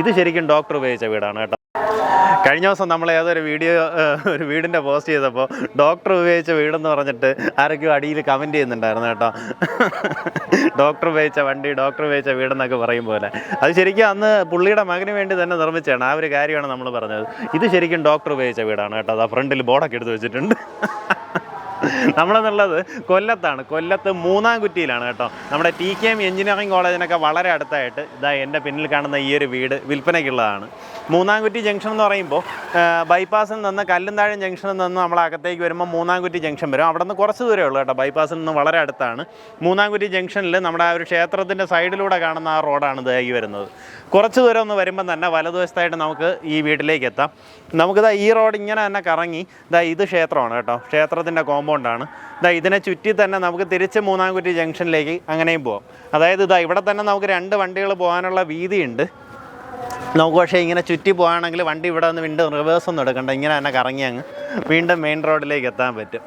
ഇത് ശരിക്കും ഡോക്ടർ ഉപയോഗിച്ച വീടാണ് കേട്ടോ. കഴിഞ്ഞ ദിവസം നമ്മൾ ഏതൊരു വീഡിയോ ഒരു വീടിന്റെ പോസ്റ്റ് ചെയ്തപ്പോൾ ഡോക്ടർ ഉപയോഗിച്ച വീടെന്ന് പറഞ്ഞിട്ട് ആരൊക്കെയോ അടിയിൽ കമന്റ് ചെയ്യുന്നുണ്ടായിരുന്നു കേട്ടോ. ഡോക്ടർ ഉപയോഗിച്ച വണ്ടി ഡോക്ടർ ഉപയോഗിച്ച വീടെന്നൊക്കെ പറയും പോലെ. അത് ശരിക്കും അന്ന് പുള്ളിയുടെ മകന് വേണ്ടി തന്നെ നിർമ്മിച്ചതാണ്. ആ ഒരു കാര്യമാണ് നമ്മൾ പറഞ്ഞത്. ഇത് ശരിക്കും ഡോക്ടർ ഉപയോഗിച്ച വീടാണ് കേട്ടോ. അതാ ഫ്രണ്ടിൽ ബോർഡൊക്കെ എടുത്ത് വെച്ചിട്ടുണ്ട്. നമ്മളെന്നുള്ളത് കൊല്ലത്താണ്. കൊല്ലത്ത് മൂന്നാം കുറ്റിയിലാണ് കേട്ടോ. നമ്മുടെ ടി കെ എം എഞ്ചിനീയറിംഗ് കോളേജിനൊക്കെ വളരെ അടുത്തായിട്ട് ഇതാ എന്റെ പിന്നിൽ കാണുന്ന ഈ ഒരു വീട് വിൽപ്പനയ്ക്കുള്ളതാണ്. മൂന്നാംകുറ്റി ജംഗ്ഷൻ എന്ന് പറയുമ്പോൾ ബൈപ്പാസിൽ നിന്ന് കല്ലുംതാഴം ജംഗ്ഷനിൽ നിന്ന് നമ്മൾ അകത്തേക്ക് വരുമ്പോൾ മൂന്നാംകുറ്റി ജംഗ്ഷൻ വരും. അവിടെ നിന്ന് കുറച്ച് ദൂരമേ ഉള്ളൂ കേട്ടോ. ബൈപ്പാസിൽ നിന്ന് വളരെ അടുത്താണ്. മൂന്നാംകുറ്റി ജംഗ്ഷനിൽ നമ്മുടെ ആ ഒരു ക്ഷേത്രത്തിന്റെ സൈഡിലൂടെ കാണുന്ന ആ റോഡാണ് ഇതായി വരുന്നത്. കുറച്ച് ദൂരം ഒന്ന് വരുമ്പം തന്നെ വലതുവശത്തായിട്ട് നമുക്ക് ഈ വീട്ടിലേക്ക് എത്താം. നമുക്കിതാ ഈ റോഡ് ഇങ്ങനെ തന്നെ കറങ്ങി ഇതാ ഇത് ക്ഷേത്രമാണ് കേട്ടോ. ക്ഷേത്രത്തിന്റെ കോമ്പൗണ്ടാണ് ഇതാ ഇതിനെ ചുറ്റി തന്നെ നമുക്ക് തിരിച്ച് മൂന്നാംകുറ്റി ജംഗ്ഷനിലേക്ക് അങ്ങനെയും പോകാം അതായത് ഇതാ ഇവിടെ തന്നെ നമുക്ക് രണ്ട് വണ്ടികൾ പോകാനുള്ള വീതിയുണ്ട്. നമുക്ക് പക്ഷേ ഇങ്ങനെ ചുറ്റി പോകുകയാണെങ്കിൽ വണ്ടി ഇവിടെ നിന്ന് വീണ്ടും റിവേഴ്സ് ഒന്നും എടുക്കണ്ട. ഇങ്ങനെ തന്നെ കറങ്ങി അങ്ങ് വീണ്ടും മെയിൻ റോഡിലേക്ക് എത്താൻ പറ്റും.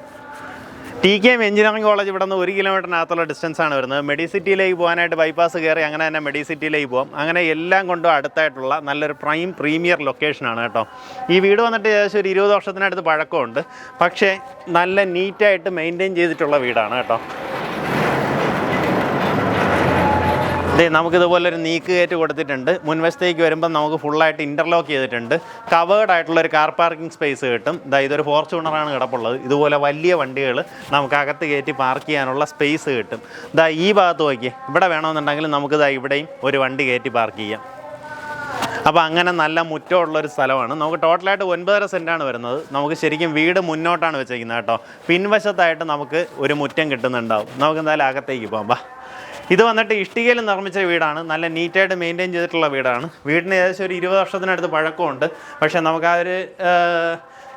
T K M engineering college ഇവിടെ നിന്ന് ഒരു കിലോമീറ്ററിനകത്തുള്ള ഡിസ്റ്റൻസ് ആണ് വരുന്നത്. മെഡിസിറ്റിയിലേക്ക് പോകാനായിട്ട് ബൈപ്പാസ് കയറി അങ്ങനെ തന്നെ മെഡിസിറ്റിയിലേക്ക് പോകാം അങ്ങനെ എല്ലാം കൊണ്ടും അടുത്തായിട്ടുള്ള നല്ലൊരു പ്രൈം പ്രീമിയർ ലൊക്കേഷനാണ് കേട്ടോ. ഈ വീട് വന്നിട്ട് ഏകദേശം ഒരു ഇരുപത് വർഷത്തിനടുത്ത് പഴക്കമുണ്ട്. പക്ഷേ നല്ല നീറ്റായിട്ട് മെയിന്റെയിൻ ചെയ്തിട്ടുള്ള വീടാണ് കേട്ടോ. ദേ നമുക്കിതുപോലെ ഒരു നീക്ക് കയറ്റ് കൊടുത്തിട്ടുണ്ട്. മുൻവശത്തേക്ക് വരുമ്പോൾ നമുക്ക് ഫുള്ളായിട്ട് ഇന്റർലോക്ക് ചെയ്തിട്ടുണ്ട്. കവേർഡ് ആയിട്ടുള്ള ഒരു കാർ പാർക്കിംഗ് സ്പേസ് കിട്ടും. ഇതാ ഇതൊരു ഫോർച്യൂണറാണ് കിടപ്പുള്ളത്. ഇതുപോലെ വലിയ വണ്ടികൾ നമുക്ക് അകത്ത് കയറ്റി പാർക്ക് ചെയ്യാനുള്ള സ്പേസ് കിട്ടും. ഇതാ ഈ ഭാഗത്ത് നോക്കിയേ. ഇവിടെ വേണമെന്നുണ്ടെങ്കിൽ നമുക്കിതാ ഇവിടെയും ഒരു വണ്ടി കയറ്റി പാർക്ക് ചെയ്യാം. അപ്പോൾ അങ്ങനെ നല്ല മുറ്റമുള്ളൊരു സ്ഥലമാണ്. നമുക്ക് ടോട്ടലായിട്ട് ഒൻപതര സെന്റാണ് വരുന്നത്. നമുക്ക് ശരിക്കും വീട് മുന്നോട്ടാണ് വെച്ചേക്കുന്നത് കേട്ടോ. പിൻവശത്തായിട്ട് നമുക്ക് ഒരു മുറ്റം കിട്ടുന്നുണ്ടാവും. നമുക്ക് എന്തായാലും അകത്തേക്ക് പോകാം. ഇത് വന്നിട്ട് ഇഷ്ടികയിൽ നിർമ്മിച്ച വീടാണ്. നല്ല നീറ്റായിട്ട് മെയിന്റെയിൻ ചെയ്തിട്ടുള്ള വീടാണ്. വീടിന് ഏകദേശം ഒരു ഇരുപത് വർഷത്തിനടുത്ത് പഴക്കമുണ്ട്. പക്ഷേ നമുക്ക് ആ ഒരു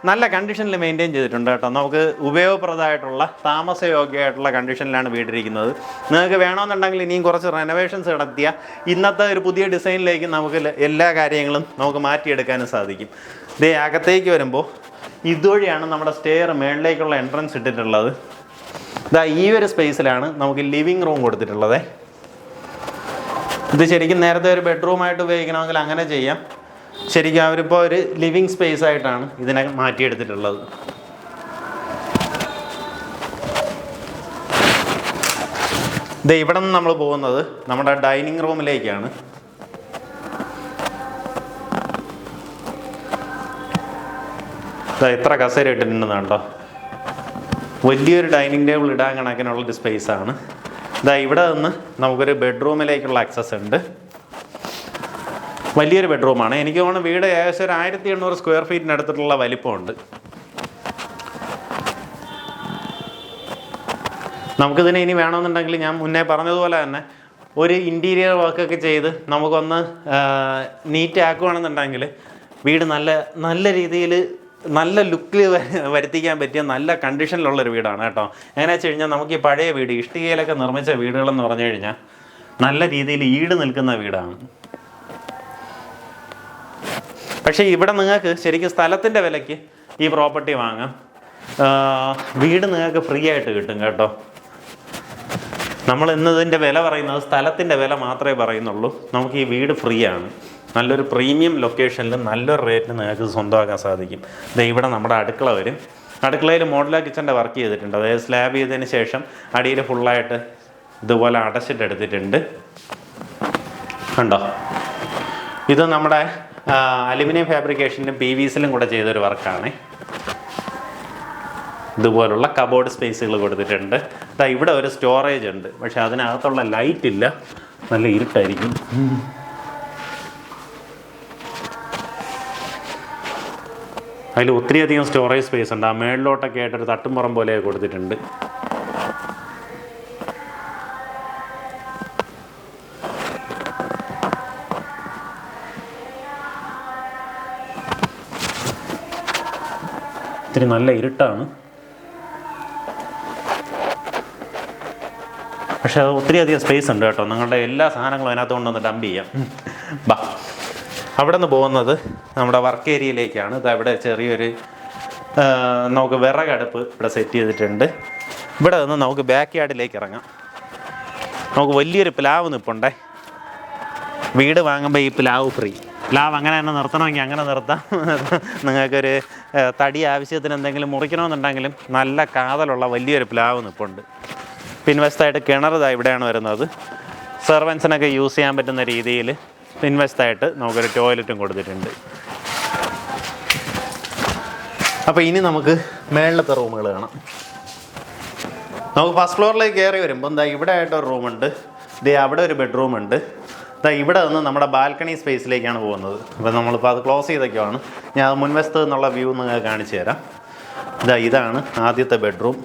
നല്ല കണ്ടീഷനിൽ മെയിന്റെയിൻ ചെയ്തിട്ടുണ്ട് കേട്ടോ. നമുക്ക് ഉപയോഗപ്രദമായിട്ടുള്ള താമസയോഗ്യമായിട്ടുള്ള കണ്ടീഷനിലാണ് വീടിരിക്കുന്നത്. നിങ്ങൾക്ക് വേണമെന്നുണ്ടെങ്കിൽ ഇനിയും കുറച്ച് റെനോവേഷൻസ് നടത്തിയ ഇന്നത്തെ ഒരു പുതിയ ഡിസൈനിലേക്ക് നമുക്ക് എല്ലാ കാര്യങ്ങളും നമുക്ക് മാറ്റിയെടുക്കാനും സാധിക്കും. ഇതേ അകത്തേക്ക് വരുമ്പോൾ ഇതുവഴിയാണ് നമ്മുടെ സ്റ്റെയർ മേളിലേക്കുള്ള എൻട്രൻസ് ഇട്ടിട്ടുള്ളത്. ഇതാ ഈ ഒരു സ്പേസിലാണ് നമുക്ക് ലിവിങ് റൂം കൊടുത്തിട്ടുള്ളത്. ഇത് ശരിക്കും നേരത്തെ ഒരു ബെഡ്റൂമായിട്ട് ഉപയോഗിക്കണമെങ്കിൽ അങ്ങനെ ചെയ്യാം. ശരിക്കും അവരിപ്പോൾ ഒരു ലിവിങ് സ്പേസ് ആയിട്ടാണ് ഇതിനെ മാറ്റിയെടുത്തിട്ടുള്ളത്. ഇത് ഇവിടെ നിന്ന് നമ്മൾ പോകുന്നത് നമ്മുടെ ഡൈനിങ് റൂമിലേക്കാണ്. ഇത്ര കസേര ഇട്ടിട്ടുണ്ടെന്നാണ് കണ്ടോ വലിയൊരു ഡൈനിങ് ടേബിൾ ഇടാൻ കണക്കിനുള്ളൊരു സ്പേസ് ആണ്. ഇതാ ഇവിടെ നിന്ന് നമുക്കൊരു ബെഡ്റൂമിലേക്കുള്ള ആക്സസ് ഉണ്ട്. വലിയൊരു ബെഡ്റൂമാണ്. എനിക്ക് തോന്നുന്നു വീട് ഏകദേശം ഒരു ആയിരത്തി എണ്ണൂറ് സ്ക്വയർ ഫീറ്റിനടുത്തിട്ടുള്ള വലിപ്പമുണ്ട്. നമുക്കിതിനെ ഇനി വേണമെന്നുണ്ടെങ്കിൽ ഞാൻ മുന്നേ പറഞ്ഞതുപോലെ തന്നെ ഒരു ഇന്റീരിയർ വർക്കൊക്കെ ചെയ്ത് നമുക്കൊന്ന് നീറ്റ് ആക്കുകയാണെന്നുണ്ടെങ്കിൽ വീട് നല്ല നല്ല രീതിയിൽ നല്ല ലുക്കിൽ വരുത്തിക്കാൻ പറ്റിയ നല്ല കണ്ടീഷനിലുള്ളൊരു വീടാണ് കേട്ടോ. എങ്ങനെയാ വെച്ച് കഴിഞ്ഞാൽ നമുക്ക് ഈ പഴയ വീട് ഇഷ്ടികയിലൊക്കെ നിർമ്മിച്ച വീടുകളെന്ന് പറഞ്ഞു കഴിഞ്ഞാൽ നല്ല രീതിയിൽ ഈട് നിൽക്കുന്ന വീടാണ്. പക്ഷേ ഇവിടെ നിങ്ങൾക്ക് ശരിക്കും സ്ഥലത്തിന്റെ വിലയ്ക്ക് ഈ പ്രോപ്പർട്ടി വാങ്ങാം. വീട് നിങ്ങൾക്ക് ഫ്രീ ആയിട്ട് കിട്ടും കേട്ടോ. നമ്മൾ ഇന്നതിന്റെ വില പറയുന്നത് സ്ഥലത്തിന്റെ വില മാത്രമേ പറയുന്നുള്ളൂ. നമുക്ക് ഈ വീട് ഫ്രീ ആണ്. നല്ലൊരു പ്രീമിയം ലൊക്കേഷനിൽ നല്ലൊരു റേറ്റിന് നിങ്ങൾക്ക് ഇത് സ്വന്തമാക്കാൻ സാധിക്കും. ദേ ഇവിടെ നമ്മുടെ അടുക്കള വരും. അടുക്കളയിൽ മോഡുലാർ കിച്ചന്റെ വർക്ക് ചെയ്തിട്ടുണ്ട്. അതായത് സ്ലാബ് ചെയ്തതിന് ശേഷം അടിയിൽ ഫുള്ളായിട്ട് ഇതുപോലെ അടച്ചിട്ടെടുത്തിട്ടുണ്ട് കണ്ടോ? ഇത് നമ്മുടെ അലുമിനിയം ഫാബ്രിക്കേഷനും പി വി സിലും കൂടെ ചെയ്തൊരു വർക്കാണ് ഇതുപോലുള്ള കബോർഡ് സ്പേസുകൾ കൊടുത്തിട്ടുണ്ട്. ദാ ഇവിടെ ഒരു സ്റ്റോറേജ് ഉണ്ട്. പക്ഷെ അതിനകത്തുള്ള ലൈറ്റ് ഇല്ല. നല്ല ഇരുട്ടായിരിക്കും. അതിൽ ഒത്തിരിയധികം സ്റ്റോറേജ് സ്പേസ് ഉണ്ട്. ആ മേളിലോട്ടൊക്കെ ആയിട്ടൊരു തട്ടുംപുറം പോലെ കൊടുത്തിട്ടുണ്ട്. ഇത്തിരി നല്ല ഇരുട്ടാണ്. പക്ഷേ അത് ഒത്തിരി അധികം സ്പേസ് ഉണ്ട് കേട്ടോ. നിങ്ങളുടെ എല്ലാ സാധനങ്ങളും അതിനകത്ത് കൊണ്ടൊന്ന് ഡംപ് ചെയ്യാം. ബാ. അവിടെ നിന്ന് പോകുന്നത് നമ്മുടെ വർക്ക് ഏരിയയിലേക്കാണ് ഇത് അവിടെ ചെറിയൊരു നമുക്ക് വിറകടുപ്പ് ഇവിടെ സെറ്റ് ചെയ്തിട്ടുണ്ട്. ഇവിടെ നിന്ന് നമുക്ക് ബാക്ക് യാർഡിലേക്ക് ഇറങ്ങാം. നമുക്ക് വലിയൊരു പ്ലാവ് നിൽപ്പുണ്ടേ വീട് വാങ്ങുമ്പോൾ ഈ പ്ലാവ് ഫ്രീ പ്ലാവ് അങ്ങനെ തന്നെ നിർത്തണമെങ്കിൽ അങ്ങനെ നിർത്താം. നിങ്ങൾക്കൊരു തടി ആവശ്യത്തിന് എന്തെങ്കിലും മുറിക്കണമെന്നുണ്ടെങ്കിലും നല്ല കാതലുള്ള വലിയൊരു പ്ലാവ് നിൽപ്പുണ്ട് പിൻവശത്തായിട്ട് കിണർ ഇതാ ഇവിടെയാണ് വരുന്നത്. സെർവൻസിനൊക്കെ യൂസ് ചെയ്യാൻ പറ്റുന്ന രീതിയിൽ പിൻവശത്തായിട്ട് നമുക്കൊരു ടോയ്ലറ്റും കൊടുത്തിട്ടുണ്ട്. അപ്പോൾ ഇനി നമുക്ക് മേളിലത്തെ റൂമുകൾ കാണാം. നമുക്ക് ഫസ്റ്റ് ഫ്ലോറിലേക്ക് കയറി വരുമ്പോൾ എന്താ ഇവിടെ ആയിട്ടൊരു റൂമുണ്ട്. ദേ അവിടെ ഒരു ബെഡ്റൂം ഉണ്ട് ഇതാ ഇവിടെ നിന്ന് നമ്മുടെ ബാൽക്കണി സ്പേസിലേക്കാണ് പോകുന്നത്. അപ്പോൾ നമ്മളിപ്പോൾ അത് ക്ലോസ് ചെയ്തൊക്കെയാണ്. ഞാൻ മുൻവശത്ത് നിന്നുള്ള വ്യൂ നിങ്ങൾക്ക് കാണിച്ചു തരാം. ഇതാ ഇതാണ് ആദ്യത്തെ ബെഡ്റൂം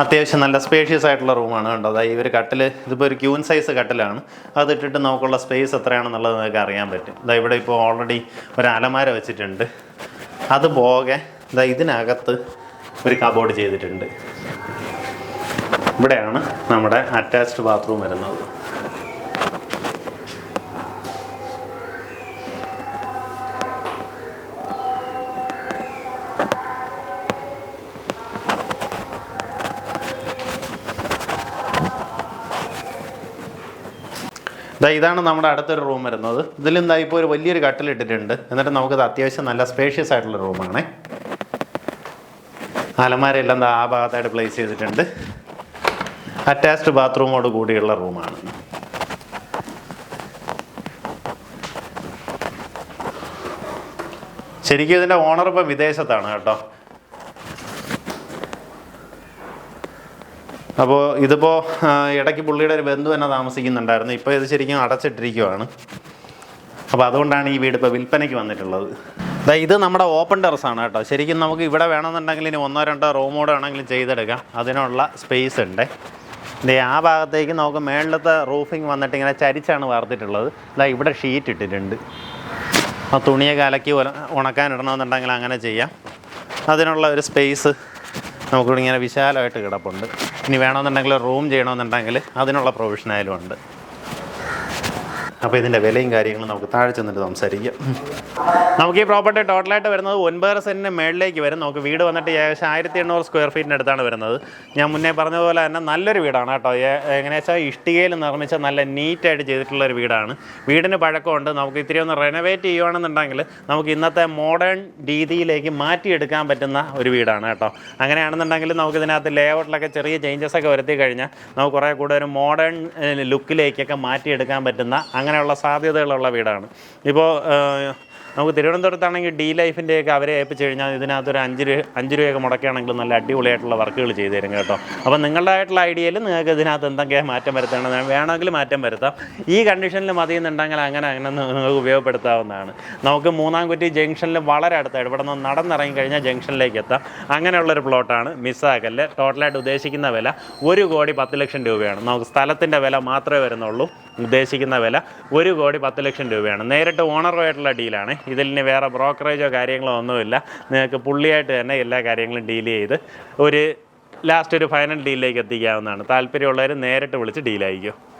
അത്യാവശ്യം നല്ല സ്പേഷ്യസ് ആയിട്ടുള്ള റൂമാണ് കേട്ടോ. അതായത് ഒരു കട്ടിൽ ഇതിപ്പോൾ ഒരു ക്യൂൻ സൈസ് കട്ടിലാണ്. അതിട്ടിട്ട് നമുക്കുള്ള സ്പേസ് എത്രയാണെന്നുള്ളത് നിങ്ങൾക്ക് അറിയാൻ പറ്റും. ഇതാ ഇവിടെ ഇപ്പോൾ ഓൾറെഡി ഒരു അലമാര വെച്ചിട്ടുണ്ട്. അത് പോകെ ഇതാ ഇതിനകത്ത് ഒരു കബോർഡ് ചെയ്തിട്ടുണ്ട്. ഇവിടെയാണ് നമ്മുടെ അറ്റാച്ച്ഡ് ബാത്റൂം വരുന്നത്. ദാ ഇതാണ് നമ്മുടെ അടുത്തൊരു റൂം വരുന്നത്. ഇതിൽ എന്താ ഇപ്പോൾ ഒരു വലിയൊരു കട്ടിലിട്ടിട്ടുണ്ട് എന്നിട്ട് നമുക്കിത് അത്യാവശ്യം നല്ല സ്പേഷ്യസ് ആയിട്ടുള്ള റൂമാണ് അലമാരയെല്ലാം ആ ഭാഗത്തായിട്ട് പ്ലേസ് ചെയ്തിട്ടുണ്ട്. അറ്റാച്ച്ഡ് ബാത്റൂമോട് കൂടിയുള്ള റൂമാണ് ശരിക്കും ഇതിന്റെ ഓണർ ഇപ്പം വിദേശത്താണ് കേട്ടോ. അപ്പോൾ ഇതിപ്പോൾ ഇടയ്ക്ക് പുള്ളിയുടെ ഒരു ബന്ധു തന്നെ താമസിക്കുന്നുണ്ടായിരുന്നു. ഇപ്പോൾ ഇത് ശരിക്കും അടച്ചിട്ടിരിക്കുവാണ്. അപ്പോൾ അതുകൊണ്ടാണ് ഈ വീട് ഇപ്പോൾ വിൽപ്പനയ്ക്ക് വന്നിട്ടുള്ളത്. അതായത് ഇത് നമ്മുടെ ഓപ്പൺ ടെറസാണ് കേട്ടോ. ശരിക്കും നമുക്ക് ഇവിടെ വേണമെന്നുണ്ടെങ്കിൽ ഇനി ഒന്നോ രണ്ടോ റൂമോടെ വേണമെങ്കിലും ചെയ്തെടുക്കാം. അതിനുള്ള സ്പേസ് ഉണ്ട്. ഇതേ ആ ഭാഗത്തേക്ക് നമുക്ക് മേളിലത്തെ റൂഫിംഗ് വന്നിട്ട് ഇങ്ങനെ ചരിച്ചാണ് വാർത്തിട്ടുള്ളത്. ദാ ഇവിടെ ഷീറ്റ് ഇട്ടിട്ടുണ്ട്. ആ തുണിയൊക്കെ അലക്കി ഉണക്കാൻ ഉണക്കാനിടണമെന്നുണ്ടെങ്കിൽ അങ്ങനെ ചെയ്യാം. അതിനുള്ള ഒരു സ്പേസ് നമുക്കിവിടെ ഇങ്ങനെ വിശാലമായിട്ട് കിടപ്പുണ്ട്. ഇനി വേണമെന്നുണ്ടെങ്കിൽ റൂം ചെയ്യണമെന്നുണ്ടെങ്കിൽ അതിനുള്ള പ്രൊവിഷനായാലും ഉണ്ട്. അപ്പോൾ ഇതിന്റെ വിലയും കാര്യങ്ങളും നമുക്ക് താഴെ ചെന്നിട്ട് സംസാരിക്കാം. നമുക്ക് ഈ പ്രോപ്പർട്ടി ടോട്ടലായിട്ട് വരുന്നത് ഒൻപതര സെന്റിന് മേളിലേക്ക് വരും. നമുക്ക് വീട് വന്നിട്ട് ഏകദേശം ആയിരത്തി എണ്ണൂറ് സ്ക്വയർ ഫീറ്റിന്റെ അടുത്താണ് വരുന്നത്. ഞാൻ മുന്നേ പറഞ്ഞതുപോലെ തന്നെ നല്ലൊരു വീടാണ് കേട്ടോ. എങ്ങനെയാണെന്ന് വെച്ചാൽ ഇഷ്ടികയിൽ നിർമ്മിച്ച നല്ല നീറ്റായിട്ട് ചെയ്തിട്ടുള്ള ഒരു വീടാണ്. വീടിന് പഴക്കമുണ്ട്. നമുക്ക് ഇത്തിരി ഒന്ന് റെനോവേറ്റ് ചെയ്യുകയാണെന്നുണ്ടെങ്കിൽ നമുക്ക് ഇന്നത്തെ മോഡേൺ രീതിയിലേക്ക് മാറ്റിയെടുക്കാൻ പറ്റുന്ന ഒരു വീടാണ് കേട്ടോ. അങ്ങനെയാണെന്നുണ്ടെങ്കിൽ നമുക്ക് ഇതിനകത്ത് ലേഔട്ടിലൊക്കെ ചെറിയ ചേഞ്ചസ് ഒക്കെ വരുത്തി കഴിഞ്ഞാൽ നമുക്ക് കുറേ കൂടെ ഒരു മോഡേൺ ലുക്കിലേക്കൊക്കെ മാറ്റിയെടുക്കാൻ പറ്റുന്ന അങ്ങനെയുള്ള സാധ്യതകളുള്ള വീടാണ്. ഇപ്പോൾ നമുക്ക് തിരുവനന്തപുരത്താണെങ്കിൽ ഡി ലൈഫിന്റെയൊക്കെ അവരെ ഏൽപ്പിച്ച് കഴിഞ്ഞാൽ ഇതിനകത്തൊരു അഞ്ച് രൂപ അഞ്ച് രൂപയൊക്കെ മുടക്കുകയാണെങ്കിൽ നല്ല അടിപൊളിയായിട്ടുള്ള വർക്കുകൾ ചെയ്തു തരും കേട്ടോ. അപ്പോൾ നിങ്ങളുടേതായിട്ടുള്ള ഐഡിയയിൽ നിങ്ങൾക്ക് ഇതിനകത്ത് എന്തൊക്കെയാണ് മാറ്റം വരുത്തണം വേണമെങ്കിൽ മാറ്റം വരുത്താം. ഈ കണ്ടീഷനിൽ മതി എന്നുണ്ടെങ്കിൽ അങ്ങനെ അങ്ങനെ നിങ്ങൾക്ക് ഉപയോഗപ്പെടുത്താവുന്നതാണ്. നമുക്ക് മൂന്നാംകുറ്റി ജംഗ്ഷനിൽ വളരെ അടുത്തായിട്ട് ഇവിടെ നിന്ന് നടന്നിറങ്ങി കഴിഞ്ഞാൽ ജംഗ്ഷനിലേക്ക് എത്താം. അങ്ങനെയുള്ളൊരു പ്ലോട്ടാണ് മിസ്സാക്കല്ല്. ടോട്ടലായിട്ട് ഉദ്ദേശിക്കുന്ന വില ഒരു കോടി പത്ത് ലക്ഷം രൂപയാണ്. നമുക്ക് സ്ഥലത്തിന്റെ വില മാത്രമേ വരുന്നുള്ളൂ. ഉദ്ദേശിക്കുന്ന വില ഒരു കോടി പത്ത് ലക്ഷം രൂപയാണ്. നേരിട്ട് ഓണറുമായിട്ടുള്ള ഡീലാണ്. ഇതിൽ ഇനി വേറെ ബ്രോക്കറേജോ കാര്യങ്ങളോ ഒന്നുമില്ല. നിങ്ങൾക്ക് പുള്ളിയായിട്ട് തന്നെ എല്ലാ കാര്യങ്ങളും ഡീൽ ചെയ്ത് ഒരു ലാസ്റ്റ് ഒരു ഫൈനൽ ഡീലിലേക്ക് എത്തിക്കാവുന്നതാണ്. താല്പര്യമുള്ളവർ നേരിട്ട് വിളിച്ച് ഡീലായിരിക്കും